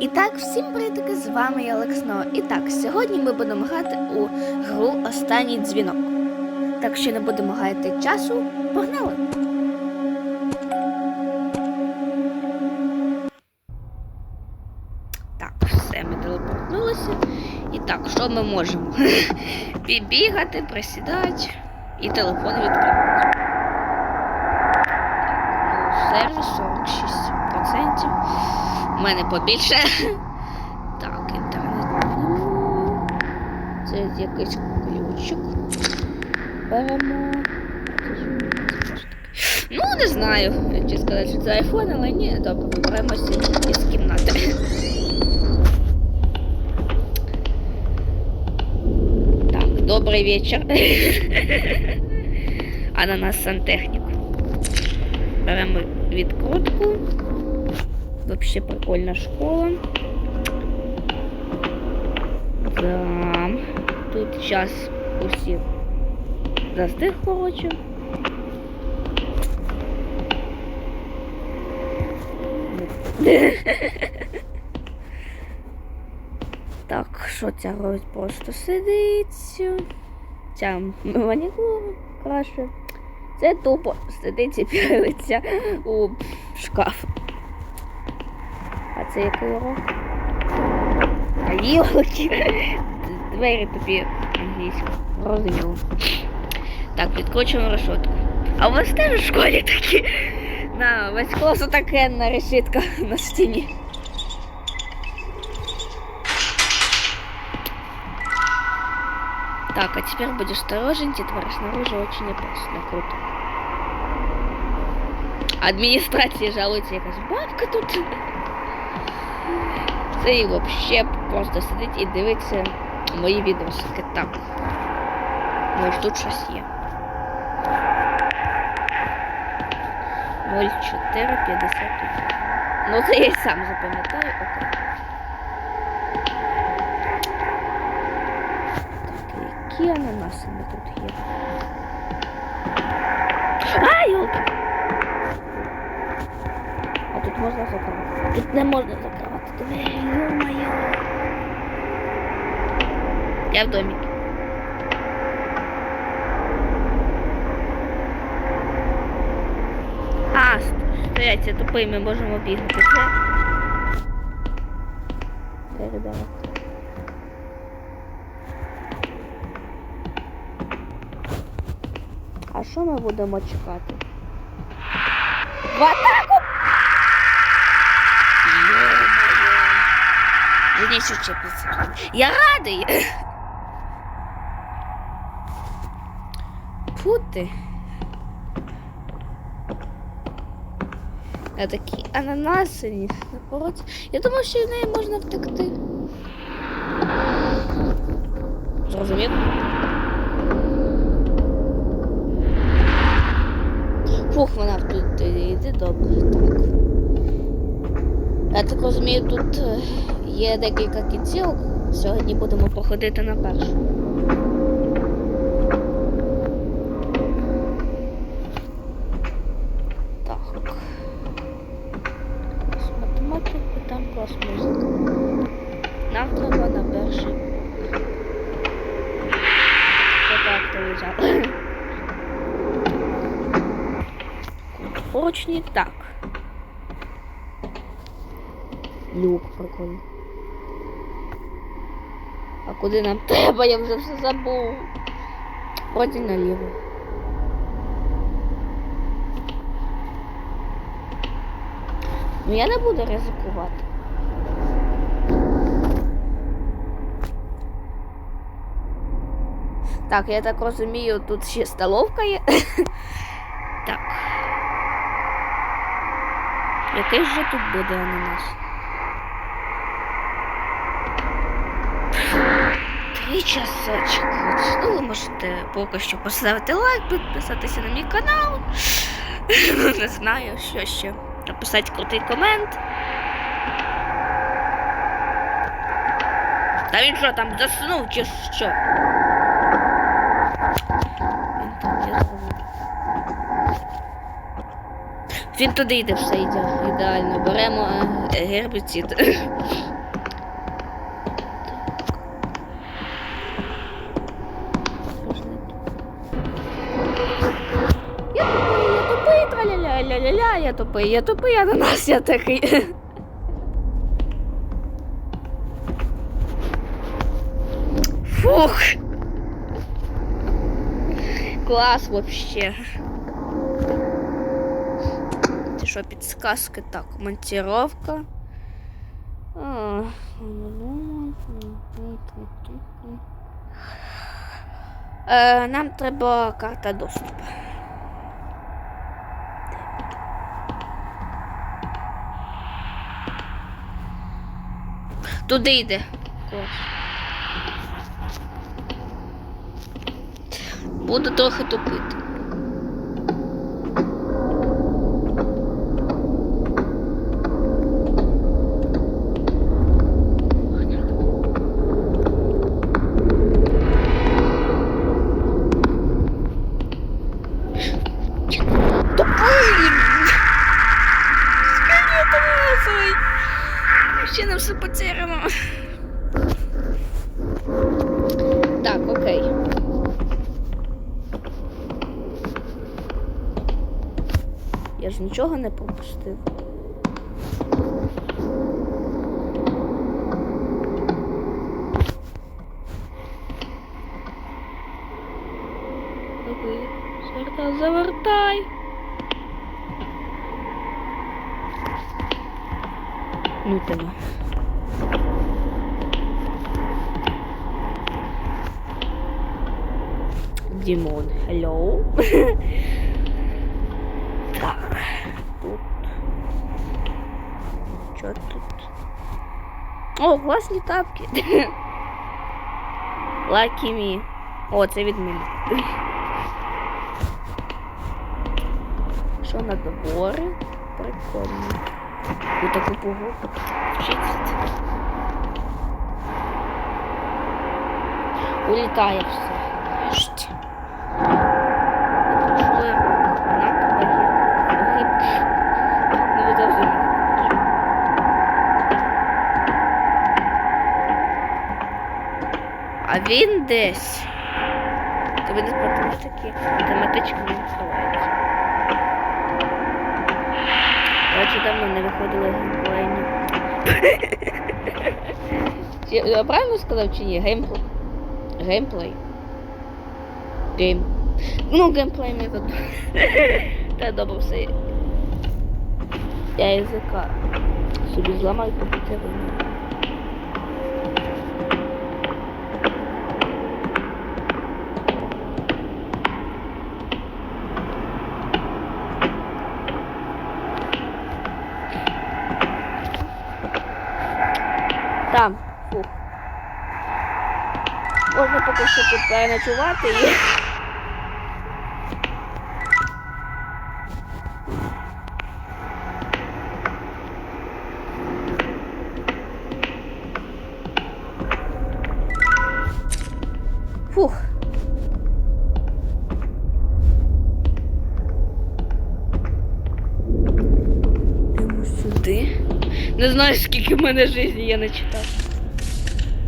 І так, всім привітки, з вами я Олексно. І так, сьогодні ми будемо грати у гру Останній дзвінок. Так що не будемо гаяти часу, погнали! Так, все, ми телепортнулися. І так, що ми можемо? Бігати, присідати і телефон відкривати. Ну, сервіс 46%. У мене побільше. Так, інтернет. Це якийсь ключик. Беремо. Ну, не знаю, чи сказати, що це айфон, але ні, добре, виберемося із кімнати. Так, добрий вечір. Ананас сантехнік. Беремо відкрутку. Вообще прикольна школа. Да. Тут сейчас усі застиг, короче. Так, що ця робить? Просто сидить. Ця манікур краще. Це тупо сидить і пялиться у шкаф. А це який урок? А йолки. Двері тобі англійську. Розуміло. Так, відкручуємо решетку. А у вас теж в школі такі? На весь клас таке на решетка на стіні. Так, а теперь будешь осторожен, тетвора снаружи очень опасно, круто. Адміністрація жалується якась бабка тут. Це і вообще просто сидить і дивиться мої відосики. Так. Може тут щось є. 0451. Ну це я й сам запам'ятаю, окей. Так, які ананаси ми тут є? А, йолки! А тут можна закривати. Тут не можна закривати. Двері, ё-моё. Я в домике. А, стоять, це тупий, ми можемо бігати. Це. Давай. А що ми будемо чекати? В атаку! Мені що чепиться. Я радий. Фу ти. А такі ананаси. Я думав, що в неї можна втекти. Зрозумів? Фух, вона тут йде добре. Так. Я так розумію, тут е, є декілька кінців. Сьогодні будемо походити на першу. Так. Клас математики, там клас. Нам треба на перший. Фото актуалізатор. Поручні так. Люк прикольно. Куди нам треба? Я вже все забув. Вроді наліво. Ну я не буду ризикувати. Так, я так розумію, тут ще столовка є. так. Який же тут буде ананас? Три часочок. Ну, ви можете поки що поставити лайк, підписатися на мій канал. Ну, не знаю, що ще. Написати крутий комент. Та він що там заснув чи що? Він там є. Він туди йде все ідеально. Беремо е, гербіцид. траля-ля-ля-ля-ля, я тупий, я тупий, а на нас я такий. Фух. Клас вообще. Це що, підсказки? Так, монтировка. Е, нам треба карта доступу. Туди йде. Буду трохи тупити. Я ж нічого не пропустив. Завертай, завертай. Ну тебе. Дімон, hello. тут. Що тут? О, класні тапки. Lucky me. О, це від мене. Що на добори? Прикольно. У таку погоду. Улітає все. Він десь. Тобі не з математики. Математичка не називається. Короче, давно не виходили геймплейні. Я правильно сказав чи ні? Геймплей. Геймплей. Гейм. Ну, геймплей метод. Та добре все. Я язика собі зламаю комп'ютер. Там. Фух. Можна поки що тут переночувати і. Фух. Йдемо сюди. Не знаю, скільки в мене житті я не читав.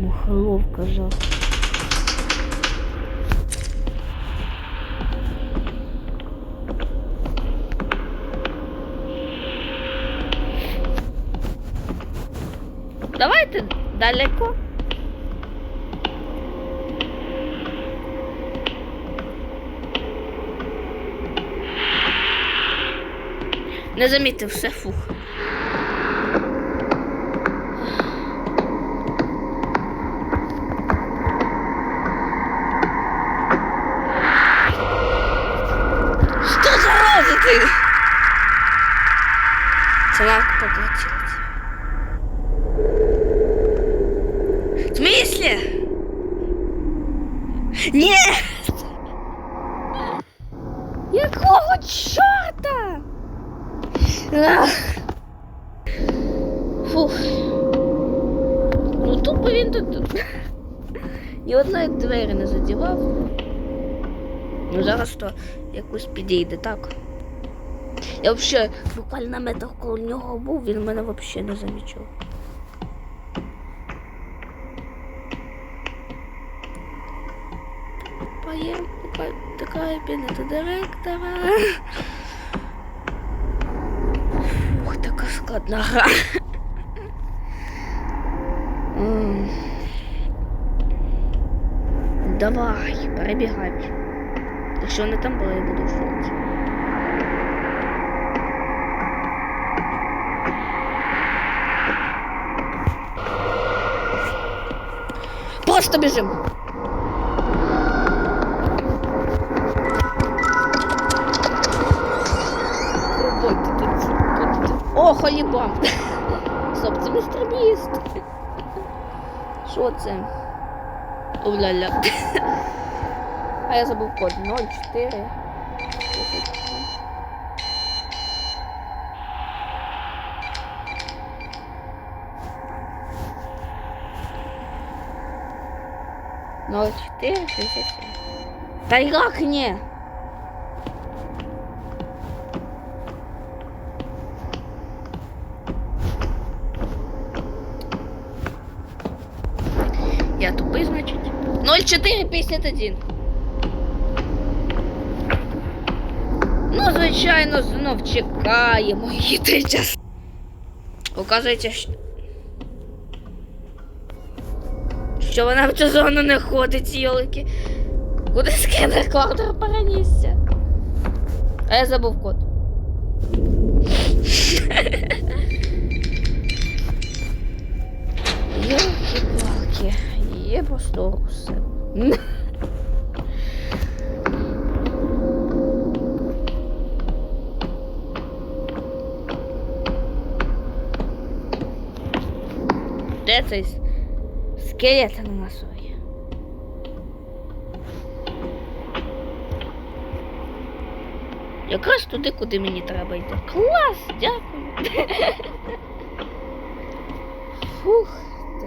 Мухоловка жах. Давайте далеко. Не замітив все фух. Нет! Якого чорта? Фух. Ну тупо він тут. Ні одної двері не задівав. Ну зараз то якось підійде, так? Я взагалі буквально метр коло нього був, він мене взагалі не замічав. Поєм, така, така кабінета директора. Ух, така складна гра. М. Давай, перебігай. вже. Якщо вони там були, я буду в шоці. Просто біжимо. холібам. Стоп, це містер Біст. Що це? Уля-ля. А я забув код 04. Ноль четыре шестьдесят семь. Да як не? 0451. Ну, звичайно, знов чекаємо її три часи. Оказується, що... що вона в цю зону не ходить, йолики. Куди скинер квартир перенісся? А я забув код. Йолки-палки, є просто все. Де цей скелет на носові? Якраз туди, куди мені треба йти. Клас, дякую. Фух ти.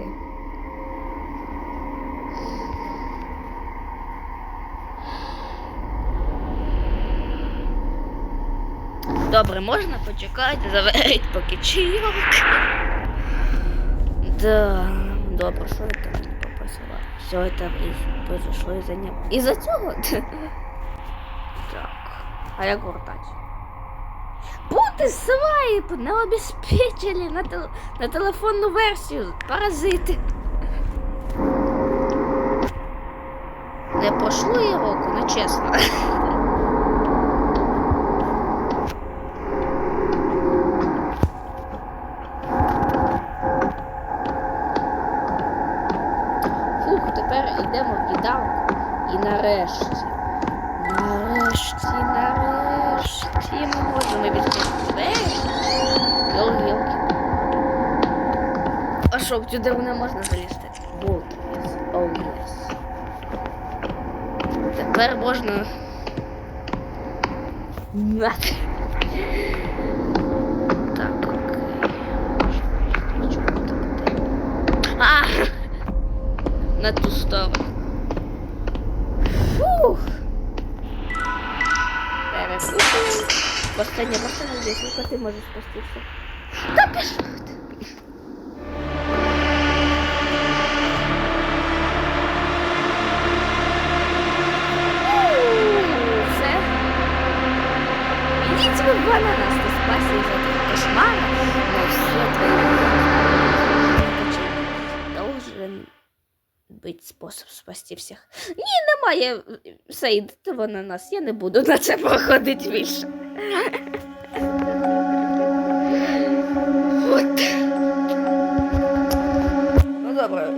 Добре, можна почекати, заверить поки чайок. Да, добре, що я там не попросила. Все это из- произошло из-за него. Из-за цього? Так. А як гортать? Бути свайп не обезпечили на, тел... на телефонну версію. Паразити. Не пройшло і року, ну чесно. А що, сюди не можна залізти? Вот, yes. Oh, yes. Тепер можна. На. Так, окей. Нічого не так. А! на ту сторону. Фух. Перепутали. Последня машина здесь, ну ты можешь спуститься. Да пішов ти. Ідіть ви в ананас, ти спасі за кошмара, но все твої должен быть спосіб спасти всіх. Ні, немає. Все, йдете ви на нас. Я не буду на це проходити більше. От. Ну добре,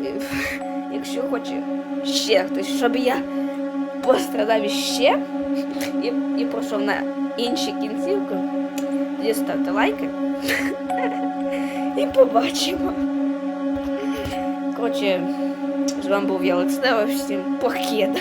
якщо хоче ще хтось, щоб я пострадав іще і, і пройшов на інші кінцівки, тоді ставте лайки. І побачимо. Коротше, з вами був я Лекснева, всім покеда.